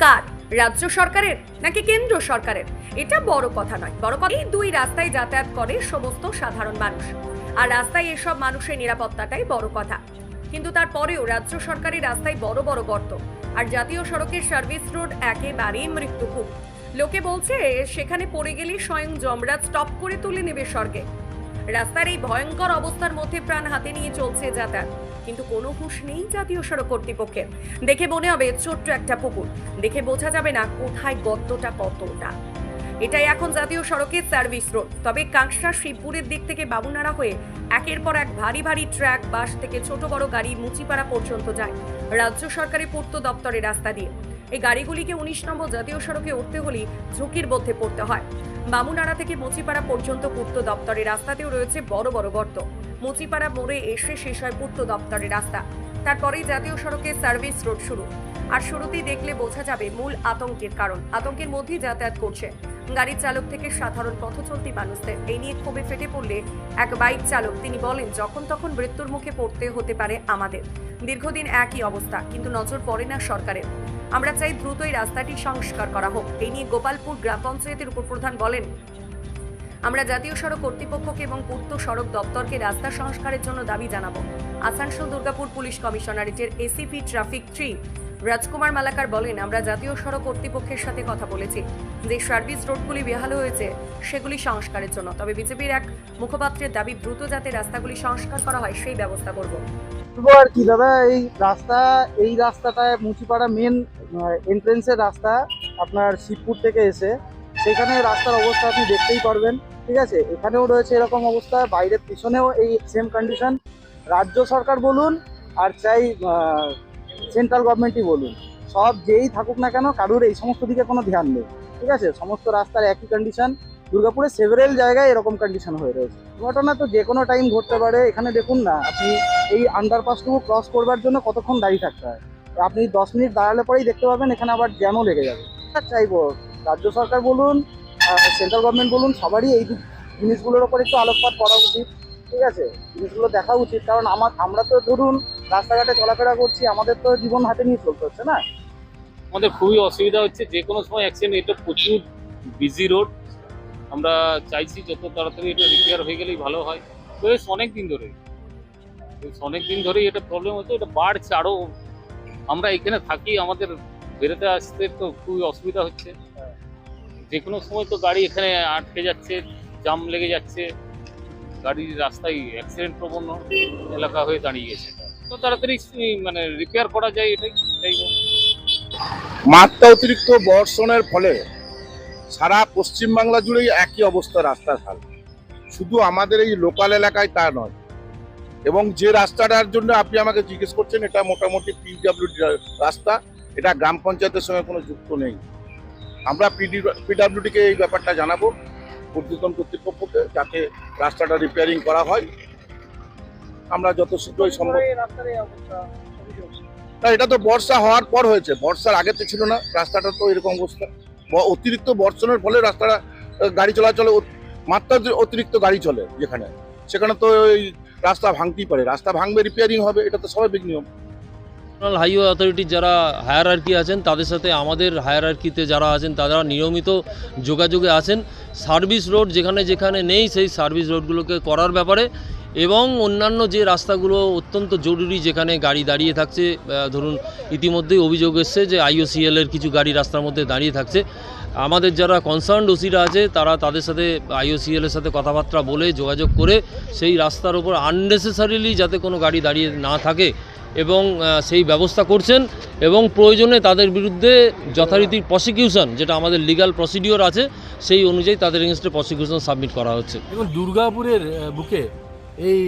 কার? রাজ্য সরকারের নাকি কেন্দ্র সরকারের? এটা বড় কথা নয়। বড় কথা এই দুই রাস্তায় যাতায়াত করে সমস্ত সাধারণ মানুষ। আর রাস্তায় এসব মানুষের নিরাপত্তাটাই বড় কথা। কিন্তু তারপরেও রাজ্য সরকারের রাস্তায় বড় বড় গর্ত। আর জাতীয় সড়কের সার্ভিস রোড একেবারেই মৃত্যুকূপ। লোকে বলছে, সেখানে পড়ে গেলে স্বয়ং যমরাজ স্টপ করে তুলে নেবে স্বর্গে। রাস্তার এই ভয়ঙ্কর অবস্থার মধ্যে প্রাণ হাতে নিয়ে চলছে যাতায়াত। কিন্তু কোনো হুঁশ নেই জাতীয় সড়ক কর্তৃপক্ষের। দেখে মনে হবে ছোট্ট একটা পুকুর। দেখে বোঝা যাবে না কোথায় গর্তটা কতটা। এটাই এখন জাতীয় সড়কের সার্ভিস রোড। তবে কাঁকসা শিবপুরের দিক থেকে বাবুনাড়া হয়ে একের পর এক ভারী ভারী ট্রাক, বাস থেকে ছোট বড় গাড়ি মুচিপাড়া পর্যন্ত যায়। রাজ্য সরকারের পূর্ত দপ্তরের রাস্তা দিয়ে। এই গাড়িগুলিকে উনিশ নম্বর জাতীয় সড়কে উঠতে হলে ঝুঁকির মধ্যে পড়তে হয়। বামুনাড়া থেকে মুচিপাড়া পর্যন্ত পূর্ত দপ্তরের রাস্তাতেও রয়েছে বড় বড় গর্ত। মুচিপাড়া মোড়ে এসে শেষ হয় পূর্ত দপ্তরের রাস্তা। তারপরেই জাতীয় সড়কের সার্ভিস রোড শুরু। আর শুরুতেই দেখলে বোঝা যাবে মূল আতঙ্কের কারণ। আতঙ্কের মধ্যেই যাতায়াত করছে। গাড়ির চালক থেকে সাধারণ পথ চলতি মানুষদের। এই নিয়ে ক্ষোভে ফেটে পড়লে এক বাইক চালক। তিনি বলেন, যখন তখন মৃত্যুর মুখে পড়তে হতে পারে আমাদের। দীর্ঘদিন একই অবস্থা, কিন্তু নজর পড়ে না সরকারের। আমরা চাই দ্রুতই রাস্তাটি সংস্কার করা হোক। এই নিয়ে গোপালপুর গ্রাম পঞ্চায়েতের উপপ্রধান বলেন আমরা জাতীয় সড়ক কর্তৃপক্ষকে এবং পূর্ত সড়ক দপ্তরকে রাস্তা সংস্কারের জন্য দাবি জানাব। Asansol, Durgapur police কমিশনারেটের ACP traffic three Rajkumar Malakar বলেন, আমরা জাতীয় সড়ক কর্তৃপক্ষের সাথে কথা বলেছি। যে সার্ভিস রোডগুলি বেহাল হয়েছে, সেগুলি সংস্কারের জন্য। তবে বিজেপির এক মুখপাত্রের দাবি, দ্রুত যাতে রাস্তাগুলি সংস্কার করা হয়, সেই ব্যবস্থা করব। আর কি, দাদা, এই রাস্তা, এই রাস্তাটায় মুচিপাড়া মেন এন্ট্রেন্সের রাস্তা আপনার শিবপুর থেকে এসে সেখানে রাস্তার অবস্থা আপনি দেখতেই পারবেন, ঠিক আছে? এখানেও রয়েছে এরকম অবস্থা বাইরের পিছনেও এই সেম কন্ডিশন রাজ্য সরকার বলুন আর চাই সেন্ট্রাল গভর্নমেন্টই বলুন। সব যেই থাকুক না কেন, কারুর এই সমস্ত দিকে কোনো ধ্যান নেই, ঠিক আছে? সমস্ত রাস্তার একই কন্ডিশন দুর্গাপুরে সেভারেল জায়গায় এরকম কন্ডিশন হয়ে রয়েছে। ঘটনা তো যে কোনো টাইম ঘটতে পারে, এখানে দেখুন না, আপনি এই আন্ডারপাসটুকু ক্রস করবার জন্য কতক্ষণ দাঁড়িয়ে থাকতে হয়? আপনি দশ মিনিট দাঁড়ালে পরেই দেখতে পাবেন, এখানে আবার জ্যামও লেগে যাবে। চাইব রাজ্য সরকার বলুন সেন্ট্রাল গভর্নমেন্ট বলুন, সবারই এই জিনিসগুলোর ওপর একটু আলোকপাত করা উচিত, ঠিক আছে? জিনিসগুলো দেখা উচিত, কারণ আমার আমরা তো ধরুন রাস্তাঘাটে চলাফেরা করছি, আমাদের তো জীবন হাতে নিয়ে চলতে হচ্ছে না? আমাদের খুবই অসুবিধা হচ্ছে, যে কোনো সময় অ্যাক্সিডেন্ট এটা প্রচুর বিজি রোড আমরা চাইছি যত তাড়াতাড়ি এটা রিপেয়ার হয়ে গেলেই ভালো হয়। তো বেশ অনেক দিন ধরে, বেশ অনেক দিন ধরেই এটা প্রবলেম হচ্ছে, এটা বাড়ছে আরও আমরা এখানে থাকি, আমাদের বেরোতে আসতে তো খুবই অসুবিধা হচ্ছে। যে কোনো সময় তো গাড়ি এখানে আটকে যাচ্ছে জাম লেগে যাচ্ছে। গাড়ির রাস্তায় অ্যাক্সিডেন্ট প্রবণ এলাকা হয়ে দাঁড়িয়ে গেছে তো তাড়াতাড়ি মানে রিপেয়ার করা যায় এটাই এটাই মাত্রা অতিরিক্ত বর্ষণের ফলে সারা পশ্চিমবাংলা জুড়েই একই অবস্থা রাস্তার হাল। শুধু আমাদের এই লোকাল এলাকায় তা নয়, এবং যে রাস্তাটার জন্য আপনি আমাকে জিজ্ঞেস করছেন, এটা মোটামুটি পিডব্লিউ রাস্তা, এটা গ্রাম পঞ্চায়েতের সঙ্গে কোনো যুক্ত নেই। আমরা পিডব্লিউডিকে এই ব্যাপারটা জানাব ঊর্ধ্বতন কর্তৃপক্ষকে যাতে রাস্তাটা রিপেয়ারিং করা হয়। আমরা যত শীঘ্রই সম্ভব। না এটা তো বর্ষা হওয়ার পর হয়েছে। বর্ষার আগে তো ছিল না রাস্তাটা তো এরকম অবস্থা। অতিরিক্ত বর্ষণের ফলে রাস্তাটা গাড়ি চলাচলে মাত্রা অতিরিক্ত গাড়ি চলে যেখানে। সেখানে তো ওই রাস্তা ভাঙতেই পারে। রাস্তা ভাঙবে রিপেয়ারিং হবে এটা তো স্বাভাবিক নিয়ম। ন্যাশনাল হাইওয়ে অথরিটির যারা হায়ারার্কি আছেন, তাদের সাথে আমাদের হায়ারার্কিতে যারা আছেন, তারা নিয়মিত যোগাযোগে আছেন। সার্ভিস রোড যেখানে যেখানে নেই, সেই সার্ভিস রোডগুলোকে করার ব্যাপারে এবং অন্যান্য যে রাস্তাগুলো অত্যন্ত জরুরি, যেখানে গাড়ি দাঁড়িয়ে থাকছে ধরুন ইতিমধ্যেই অভিযোগ এসছে যে আইওসিএল এর কিছু গাড়ি রাস্তার মধ্যে দাঁড়িয়ে থাকছে। আমাদের যারা কনসার্ন ওসিরা আছে, তারা তাদের সাথে আইওসিএল এর সাথে কথাবার্তা বলে যোগাযোগ করে সেই রাস্তার ওপর আননেসেসারিলি যাতে কোনো গাড়ি দাঁড়িয়ে না থাকে এবং সেই ব্যবস্থা করছেন এবং প্রয়োজনে তাদের বিরুদ্ধে যথারীতি প্রসিকিউশন যেটা আমাদের লিগ্যাল প্রসিডিওর আছে, সেই অনুযায়ী তাদের এগেনস্টে প্রসিকিউশন সাবমিট করা হচ্ছে। এবং দুর্গাপুরের বুকে এই,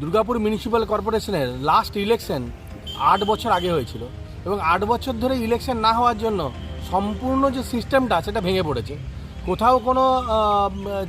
দুর্গাপুর মিউনিসিপ্যাল কর্পোরেশনের লাস্ট ইলেকশন আট বছর আগে হয়েছিল এবং আট বছর ধরে ইলেকশন না হওয়ার জন্য সম্পূর্ণ যে সিস্টেমটা সেটা ভেঙে পড়েছে। কোথাও কোনো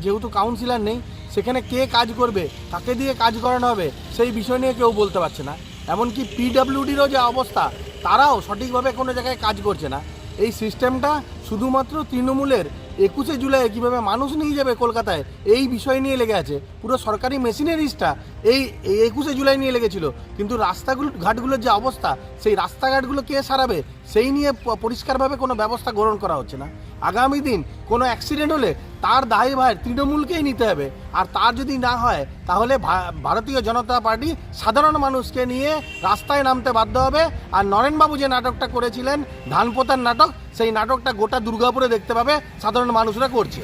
যেহেতু কাউন্সিলর নেই, সেখানে কে কাজ করবে কাকে দিয়ে কাজ করানো হবে, সেই বিষয় নিয়ে কেউ বলতে পারছে না। এমনকি পিডাব্লিউডিরও যে অবস্থা, তারাও সঠিকভাবে কোনো জায়গায় কাজ করছে না। এই সিস্টেমটা শুধুমাত্র তৃণমূলের একুশে জুলাই কীভাবে মানুষ নিয়ে যাবে কলকাতায়, এই বিষয় নিয়ে লেগে আছে। পুরো সরকারি মেশিনারিজটা এই এই একুশে জুলাই নিয়ে লেগেছিল। কিন্তু রাস্তাগুলো, ঘাটগুলোর যে অবস্থা, সেই রাস্তাঘাটগুলো কে সারাবে, সেই নিয়ে পরিষ্কারভাবে কোনো ব্যবস্থা গ্রহণ করা হচ্ছে না। আগামী দিন কোনো অ্যাক্সিডেন্ট হলে তার দায়ী ভার তৃণমূলকেই নিতে হবে। আর তার যদি না হয়, তাহলে ভারতীয় জনতা পার্টি সাধারণ মানুষকে নিয়ে রাস্তায় নামতে বাধ্য হবে। আর নরেনবাবু যে নাটকটা করেছিলেন, ধানপোতার নাটক, সেই নাটকটা গোটা দুর্গাপুরে দেখতে পাবে, সাধারণ মানুষরা করছে।